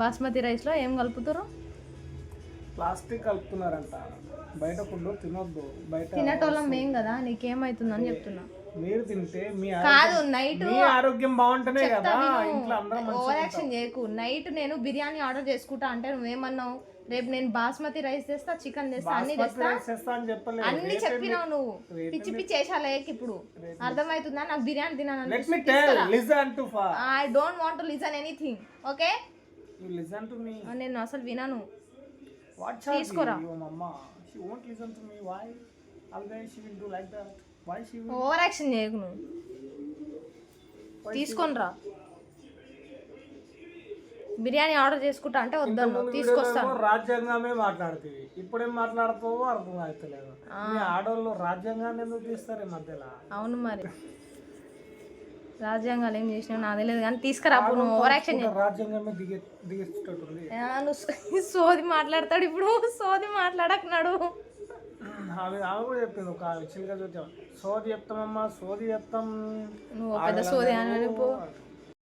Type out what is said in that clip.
బాస్మతి రైస్లో ఏం కలుపుతారు? ప్లాస్టిక్ కలుపుతున్నారంట. బయట ఫుడ్ తినొద్దు. బయట తినేటోళ్ళం మేం కదా నీకేమవుతుందని చెప్తున్నా. మీరు తింటే మీ కాదు నైట్ మీ ఆరోగ్యం బాగుంటేనే కదా ఇంట్లో అందరం ఓవర్ యాక్షన్ చేయకు. నైట్ నేను బిర్యానీ ఆర్డర్ చేసుకుంటా అంటే నువ్వేమన్నావు? రేపు నేను బాస్మతి రైస్ తెస్తా చికెన్ తెస్తా అన్ని తెస్తా. చేస్తా అన్ని చెప్పినావు నువ్వు. పిచ్చి పిచ్చి వేసాలేక ఇప్పుడు. అర్థమవుతుందా? నాకు బిర్యానీ తినాలని I don't want to listen anything okay you listen to me నేను అసలు వినను. వాట్ తీసుకోరా. ఓవర్ యాక్షన్ చేయకు నువ్వు. తీసుకొని రా బిర్యానీ ఆర్డర్ చేసుకుంటా అంటే వద్దన్ను తీసుకొస్తాను రాజ్యాంగమే మాట్లాడుతుంది. ఇప్పుడేం మాట్లాడుతావో అర్థం అవుతలేదు ఆడవాళ్ళు రాజ్యాంగాన్ని ఎందుకు తీస్తారు మధ్యలో? అవును మరి. రాజ్యాంగాలు ఏం చేసినావు నాకు తెలియదు కానీ తీసుకురా నువ్వు ఓవర్ యాక్షన్ నువ్వు సోది మాట్లాడతాడు ఇప్పుడు. సోది మాట్లాడకున్నాడు. ఆమె ఆమె కూడా చెప్పింది. ఒక చిలుక చూద్దాం. సోది చెప్తామమ్మా సోది చెప్తాం. నువ్వు పెద్ద సోది అని